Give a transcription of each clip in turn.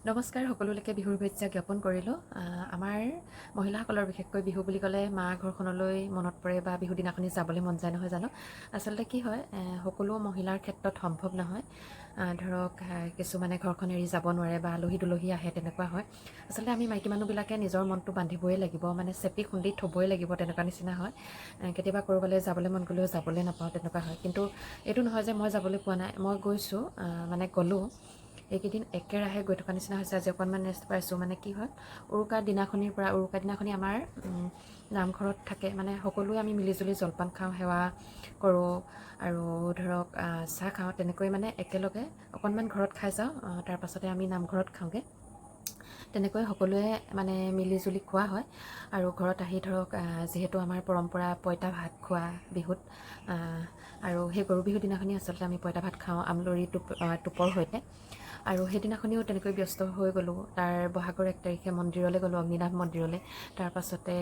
নমস্কাৰ সকলোলৈকে বিহুৰ শুভেচ্ছা জ্ঞাপন কৰিলোঁ। আমাৰ মহিলাসকলৰ বিশেষকৈ বিহু বুলি ক'লে মা ঘৰখনলৈ মনত পৰে বা বিহু দিনাখনি যাবলৈ মন যায় নহয় জানো? আচলতে কি হয় সকলো মহিলাৰ ক্ষেত্ৰত সম্ভৱ নহয়। ধৰক কিছুমানে ঘৰখন এৰি যাব নোৱাৰে বা আলহী দুলহী আহে তেনেকুৱা হয়। আচলতে আমি মাইকী মানুহবিলাকে নিজৰ মনটো বান্ধিবই লাগিব মানে চেপি খুন্দি থ'বই লাগিব তেনেকুৱা নিচিনা হয়। কেতিয়াবা ক'ৰবালৈ যাবলৈ মন গ'লেও যাবলৈ নাপাওঁ তেনেকুৱা হয়। কিন্তু এইটো নহয় যে মই যাবলৈ পোৱা নাই মই গৈছোঁ মানে গ'লোঁ। এইকেইদিন একেৰাহে গৈ থকা নিচিনা হৈছে। আজি অকণমান ৰেষ্ট পাইছোঁ। মানে কি হয় উৰুকাৰ দিনাখনিৰ পৰা উৰুকাৰ দিনাখনি আমাৰ নামঘৰত থাকে। মানে সকলোৱে আমি মিলিজুলি জলপান খাওঁ সেৱা কৰোঁ আৰু ধৰক চাহ খাওঁ। তেনেকৈ মানে একেলগে অকণমান ঘৰত খাই যাওঁ। আহ, তাৰ পাছতে আমি নামঘৰত খাওঁগৈ। তেনেকৈ সকলোৱে মানে মিলিজুলি খোৱা হয়। আৰু ঘৰত আহি ধৰক যিহেতু আমাৰ পৰম্পৰা পঁইতা ভাত খোৱা বিহুত আৰু সেই গৰু বিহুৰ দিনাখনি আচলতে আমি পঁইতা ভাত খাওঁ আমলৰি টোপ টোপৰ সৈতে। আৰু সেইদিনাখনিও তেনেকৈ ব্যস্ত হৈ গ'লোঁ। তাৰ বহাগৰ এক তাৰিখে মন্দিৰলৈ গ'লোঁ অগ্নিনাভ মন্দিৰলৈ। তাৰপাছতে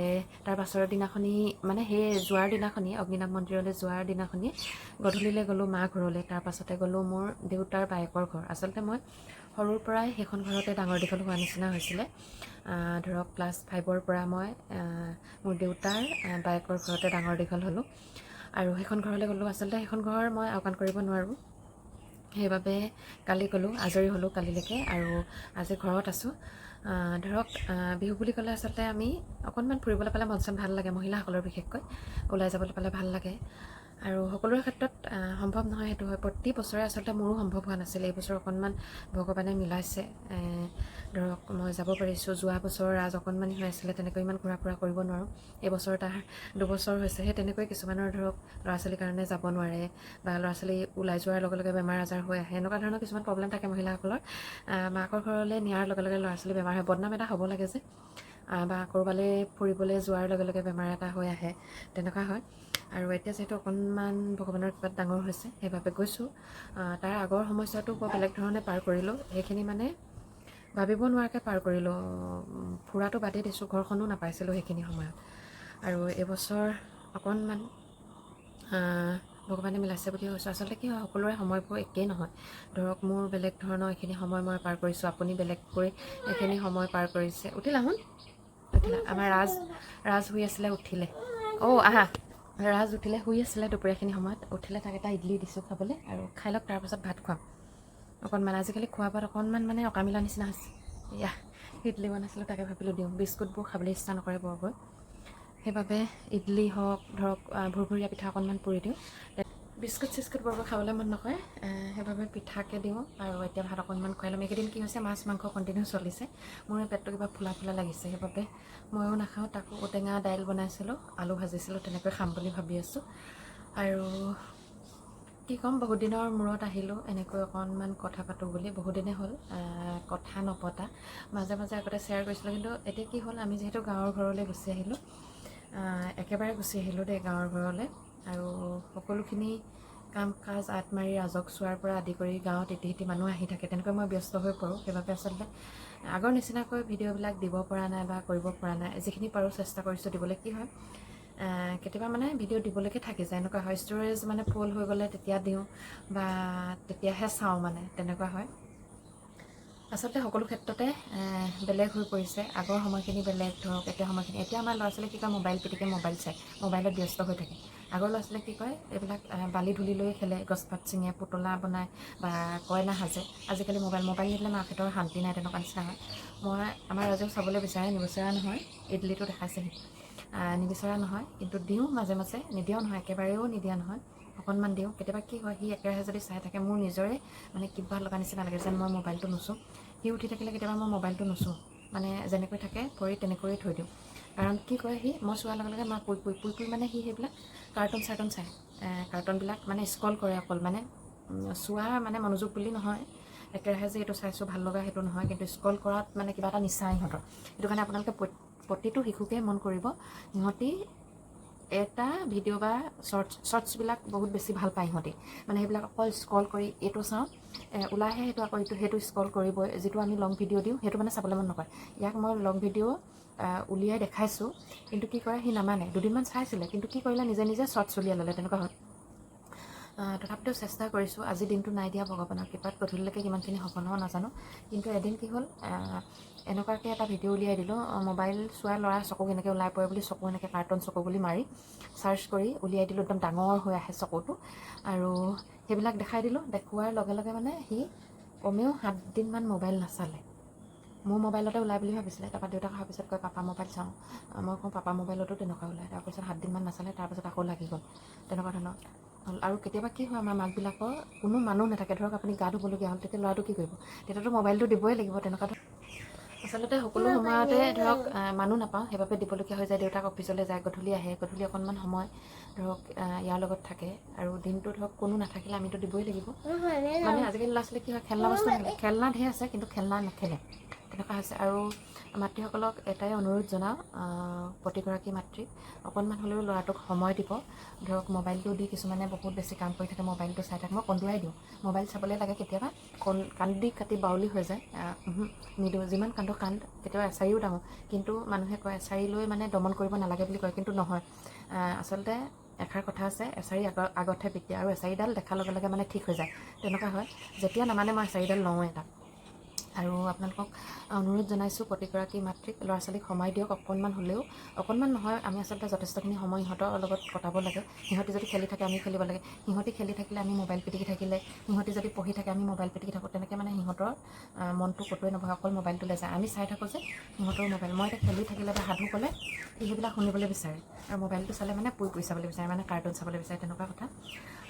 তাৰ পাছৰ দিনাখনি মানে সেই যোৱাৰ দিনাখনি অগ্নিনাভ মন্দিৰলৈ যোৱাৰ দিনাখনি গধূলিলৈ গ'লোঁ মা ঘৰলৈ। তাৰপাছতে গ'লোঁ মোৰ দেউতাৰ বায়েকৰ ঘৰ। আচলতে মই সৰুৰ পৰাই সেইখন ঘৰতে ডাঙৰ দীঘল হোৱা নিচিনা হৈছিলে। ধৰক ক্লাছ ফাইভৰ পৰা মই মোৰ দেউতাৰ বায়েকৰ ঘৰতে ডাঙৰ দীঘল হ'লোঁ। আৰু সেইখন ঘৰলৈ গ'লোঁ। আচলতে সেইখন ঘৰ মই আওকাণ কৰিব নোৱাৰোঁ। সেইবাবে কালি গ'লোঁ আজৰি হ'লোঁ কালিলৈকে আৰু আজি ঘৰত আছোঁ। ধৰক বিহু বুলি ক'লে আচলতে আমি অকণমান ফুৰিবলৈ পালে মন চন ভাল লাগে মহিলাসকলৰ বিশেষকৈ। ওলাই যাবলৈ পালে ভাল লাগে। আৰু সকলোৰে ক্ষেত্ৰত সম্ভৱ নহয় সেইটো হয়। প্ৰতি বছৰে আচলতে মোৰো সম্ভৱ হোৱা নাছিলে। এইবছৰ অকণমান ভগৱানে মিলাইছে। ধৰক মই যাব পাৰিছোঁ। যোৱা বছৰ ৰাজ অকণমানি হৈ আছিলে তেনেকৈ ইমান ঘূৰা ফুৰা কৰিব নোৱাৰোঁ। এইবছৰ তাৰ দুবছৰ হৈছে সেই তেনেকৈ কিছুমানৰ ধৰক ল'ৰা ছোৱালীৰ কাৰণে যাব নোৱাৰে বা ল'ৰা ছোৱালী ওলাই যোৱাৰ লগে লগে বেমাৰ আজাৰ হৈ আহে। এনেকুৱা ধৰণৰ কিছুমান প্ৰব্লেম থাকে মহিলাসকলৰ। মাকৰ ঘৰলৈ নিয়াৰ লগে লগে ল'ৰা ছোৱালী বেমাৰ হয়। বদনাম এটা হ'ব লাগে যে। বা ক'ৰবালৈ ফুৰিবলৈ যোৱাৰ লগে লগে বেমাৰ এটা হৈ আহে। তেনেকুৱা হয়। আৰু এতিয়া যিহেতু অকণমান ভগৱানৰ কৃপাত ডাঙৰ হৈছে সেইবাবে গৈছোঁ। তাৰ আগৰ সমস্যাটো বৰ বেলেগ ধৰণে পাৰ কৰিলোঁ। সেইখিনি মানে ভাবিব নোৱাৰাকৈ পাৰ কৰিলোঁ। ফুৰাটো বাদেই দিছোঁ ঘৰখনো নাপাইছিলোঁ সেইখিনি সময়ত। আৰু এইবছৰ অকণমান ভগৱানে মিলাইছে বুলি কৈছোঁ। আচলতে কি হয় সকলোৰে সময়বোৰ একেই নহয়। ধৰক মোৰ বেলেগ ধৰণৰ এইখিনি সময় মই পাৰ কৰিছোঁ আপুনি বেলেগকৈ এইখিনি সময় পাৰ কৰিছে। উঠিলা শুন উঠিলা। আমাৰ ৰাজ ৰাজ শুই আছিলে উঠিলে। অ' আহা। ৰাজ উঠিলে শুই আছিলে দুপৰীয়াখিনি সময়ত উঠিলে তাক এটা ইডলি দিছোঁ খাবলৈ আৰু খাই লওক তাৰপাছত ভাত খুৱাম। অকণমান আজিকালি খোৱা বোৱাত অকণমান মানে অকামিলা নিচিনা হৈছে। এয়া ইডলি বনাইছিলোঁ তাকে ভাবিলোঁ দিওঁ। বিস্কুটবোৰ খাবলৈ ইচ্ছা নকৰে বৰকৈ। সেইবাবে ইডলি হওক ধৰক ভুৰভুৰীয়া পিঠা অকণমান পুৰি দিওঁ। বিস্কুট চিস্কুট বৰকৈ খাবলৈ মন নকৰে সেইবাবে পিঠাকে দিওঁ। আৰু এতিয়া ভাত অকণমান খুৱাই ল'ম। এইকেইদিন কি হৈছে মাছ মাংস কণ্টিনিউ চলিছে। মোৰ পেটটো কিবা ফুলা ফুলা লাগিছে সেইবাবে ময়ো নাখাওঁ। তাকো ঔটেঙা দাইল বনাইছিলোঁ আলু ভাজিছিলোঁ তেনেকৈ খাম বুলি ভাবি আছোঁ। আৰু কি ক'ম বহুত দিনৰ মূৰত আহিলোঁ এনেকৈ অকণমান কথা পাতোঁ বুলি। বহুদিনে হ'ল কথা নপতা। মাজে মাজে আগতে শ্বেয়াৰ কৰিছিলোঁ কিন্তু এতিয়া কি হ'ল আমি যিহেতু গাঁৱৰ ঘৰলৈ গুচি আহিলোঁ আহ, একেবাৰে গুচি আহিলোঁ দেই গাঁৱৰ ঘৰলৈ। আৰু সকলোখিনি কাম কাজ আঁত মাৰি ৰাজক চোৱাৰ পৰা আদি কৰি গাঁৱত ইতি সিতি মানুহ আহি থাকে তেনেকৈ মই ব্যস্ত হৈ পৰোঁ। সেইবাবে আচলতে আগৰ নিচিনাকৈ ভিডিঅ'বিলাক দিব পৰা নাই বা কৰিব পৰা নাই। যিখিনি পাৰোঁ চেষ্টা কৰিছোঁ দিবলৈ। কি হয় কেতিয়াবা মানে ভিডিঅ' দিবলৈকে থাকি যায়। এনেকুৱা হয় ষ্ট'ৰেজ মানে ফুল হৈ গ'লে তেতিয়া দিওঁ বা তেতিয়াহে চাওঁ মানে তেনেকুৱা হয়। আচলতে সকলো ক্ষেত্ৰতে বেলেগ হৈ পৰিছে। আগৰ সময়খিনি বেলেগ ধৰক এতিয়া সময়খিনি। এতিয়া আমাৰ ল'ৰা ছোৱালীয়ে কি কয় মোবাইল পিটিকে মোবাইল চায় মোবাইলত ব্যস্ত হৈ থাকে। আগৰ ল'ৰা ছোৱালীয়ে কি কয় এইবিলাক বালি ধূলি লৈ খেলে গছপাত ছিঙে পুতলা বনায় বা কইনা সাজে। আজিকালি মোবাইল মোবাইল নিদিলে মাকহঁতৰ শান্তি নাই তেনেকুৱা নিচিনা হয়। মই আমাৰ ৰাজেও চাবলৈ বিচাৰে নিবিচৰা নহয় ইডলিটো দেখাইছেহি নিবিচৰা নহয় কিন্তু দিওঁ মাজে মাজে নিদিয়াও নহয় একেবাৰেও নিদিয়া নহয়। অকণমান দিওঁ কেতিয়াবা কি হয় সি একেৰাহে যদি চাই থাকে মোৰ নিজৰে মানে কিবা লগা নিচিনা লাগে যেন মই মোবাইলটো নুচোঁ। সি উঠি থাকিলে কেতিয়াবা মই মোবাইলটো নুচোঁ মানে যেনেকৈ থাকে ভৰি তেনেকৈয়ে থৈ দিওঁ। কাৰণ কি কৰে সি মই চোৱাৰ লগে লগে মা পুই পুই পুই পুই মানে সি সেইবিলাক কাৰ্টুন চাৰ্টুন চায় কাৰ্টুনবিলাক মানে স্কল কৰে অকল মানে চোৱা মানে মনোযোগ বুলি নহয় একেৰাহে যে এইটো চাইছোঁ ভাল লগা সেইটো নহয় কিন্তু স্কল কৰাত মানে কিবা এটা নিচা ইহঁতৰ। সেইটো কাৰণে আপোনালোকে প্ৰত- প্ৰতিটো শিশুকে মন কৰিব সিহঁতি এটা ভিডিঅ' বা শ্বৰ্টছ শ্বৰ্টছবিলাক বহুত বেছি ভাল পায় সিহঁতি মানে সেইবিলাক অকল স্ক্ৰল কৰি এইটো চাওঁ এ, ওলাই আহে সেইটো আকৌ এইটো সেইটো স্ক্ৰল কৰিবই। যিটো আমি লং ভিডিঅ' দিওঁ সেইটো মানে চাবলৈ মন নকৰে। ইয়াক মই লং ভিডিঅ' উলিয়াই দেখাইছোঁ। কিন্তু কি কৰে সি নামানে। দুদিনমান চাইছিলে কিন্তু কি কৰিলে নিজে নিজে শ্বৰ্টছ উলিয়াই ল'লে তেনেকুৱা হয় তথাপিতো চেষ্টা কৰিছোঁ। আজি দিনটো নাই দিয়া ভগৱানৰ কৃপাত। গধূলিলৈকে কিমানখিনি সফল হ'ব নাজানো। কিন্তু এদিন কি হ'ল এনেকুৱাকৈ এটা ভিডিঅ' উলিয়াই দিলোঁ। মোবাইল চোৱা ল'ৰা চকু কেনেকৈ ওলাই পৰে বুলি চকু এনেকৈ কাৰ্টন চকু বুলি মাৰি চাৰ্চ কৰি উলিয়াই দিলোঁ। একদম ডাঙৰ হৈ আহে চকুটো। আৰু সেইবিলাক দেখাই দিলোঁ। দেখুওৱাৰ লগে লগে মানে সি কমেও সাতদিনমান মোবাইল নাচালে। মোৰ মোবাইলতে ওলাই বুলি ভাবিছিলে। তাৰপৰা দেউতাক অহাৰ পিছত কয় পাপা মোবাইল চাওঁ। মই কওঁ পাপা মোবাইলতো তেনেকুৱা ওলায় তাৰপিছত সাতদিনমান নাচালে। তাৰপিছত আকৌ লাগি গ'ল। তেনেকুৱা ধৰণৰ। আৰু কেতিয়াবা কি হয় আমাৰ মাকবিলাকৰ কোনো মানুহ নাথাকে। ধৰক আপুনি গা ধুবলগীয়া হ'ল তেতিয়া ল'ৰাটো কি কৰিব? তেতিয়াতো মোবাইলটো দিবই লাগিব তেনেকুৱা আচলতে সকলো সময়তে ধৰক মানুহ নাপাওঁ। সেইবাবে দিবলগীয়া হৈ যায় দেউতাক অফিচলৈ যায় গধূলি আহে। গধূলি অকণমান সময় ধৰক ইয়াৰ লগত থাকে। আৰু দিনটো ধৰক কোনো নাথাকিলে আমিতো দিবই লাগিব। মানে আজিকালি ল'ৰা ছোৱালী কি হয় খেলনা বস্তু খেলনা ধেৰ আছে কিন্তু খেলনা নেখেলে। তেনেকুৱা হৈছে আৰু মাতৃসকলক এটাই অনুৰোধ জনাওঁ প্ৰতিগৰাকী মাতৃক অকণমান হ'লেও ল'ৰাটোক সময় দিব। ধৰক মোবাইলটো দি কিছুমানে বহুত বেছি কাম কৰি থাকে মোবাইলটো চাই থাকে মই কন্দুৱাই দিওঁ। মোবাইল চাবলৈ লাগে কেতিয়াবা কন কান্দি কাটি বাউলি হৈ যায় নিদিওঁ। যিমান কান্দো কান্দ কেতিয়াবা এচাৰিও দাঙো কিন্তু মানুহে কয় এচাৰি লৈ মানে দমন কৰিব নালাগে বুলি কয় কিন্তু নহয়। আচলতে এষাৰ কথা আছে এচাৰি আগৰ আগতহে বিদ্যা আৰু এচাৰিডাল দেখাৰ লগে লগে মানে ঠিক হৈ যায়। তেনেকুৱা হয়। যেতিয়া নামানে মই এচাৰিডাল লওঁৱে তাক আৰু আপোনালোকক অনুৰোধ জনাইছোঁ প্ৰতিগৰাকী মাতৃক ল'ৰা ছোৱালীক সময় দিয়ক অকণমান হ'লেও। অকণমান নহয় আমি আচলতে যথেষ্টখিনি সময় সিহঁতৰ লগত কটাব লাগে। সিহঁতি যদি খেলি থাকে আমি খেলিব লাগে। সিহঁতি খেলি থাকিলে আমি মোবাইল পিটিকি থাকিলে সিহঁতি যদি পঢ়ি থাকে আমি মোবাইল পিটিকি থাকোঁ। তেনেকৈ মানে সিহঁতৰ মনটো ক'তোৱে নবহে অকল মোবাইলটোলৈ যায় আমি চাই থাকোঁ যে সিহঁতৰ মোবাইল মই এতিয়া খেলি থাকিলে বা সাধু ক'লে সেইবিলাক শুনিবলৈ বিচাৰে। আৰু মোবাইলটো চালে মানে পুৰি পুৰি চাবলৈ বিচাৰে মানে কাৰ্টুন চাবলৈ বিচাৰে তেনেকুৱা কথা।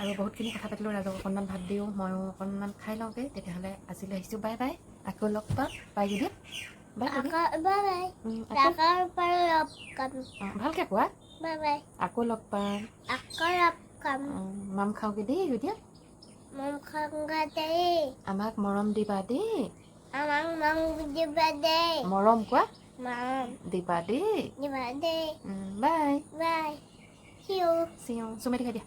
আৰু বহুতখিনি কথা পাতিলোঁ ৰাইজক অকণমান ভাত দিওঁ ময়ো অকণমান খাই লওঁগৈ। তেতিয়াহ'লে আজিলৈ আহিছোঁ বাই বাই। আকৌ লগ পাম বাই দিদি ভালকে কোৱা আকৌ লগ পাম আকৌ লগ পাম মাম খাওঁগে দেই দিয়া মাম খাওঁগে দেই আমাক মৰম দিবা দেই আমাক মৰম দিবা দেই মৰম কোৱা মৰম দিবা দেই দিবা দেই বাই বাই চিঞ চিঞ চুমে দেখাই দিয়া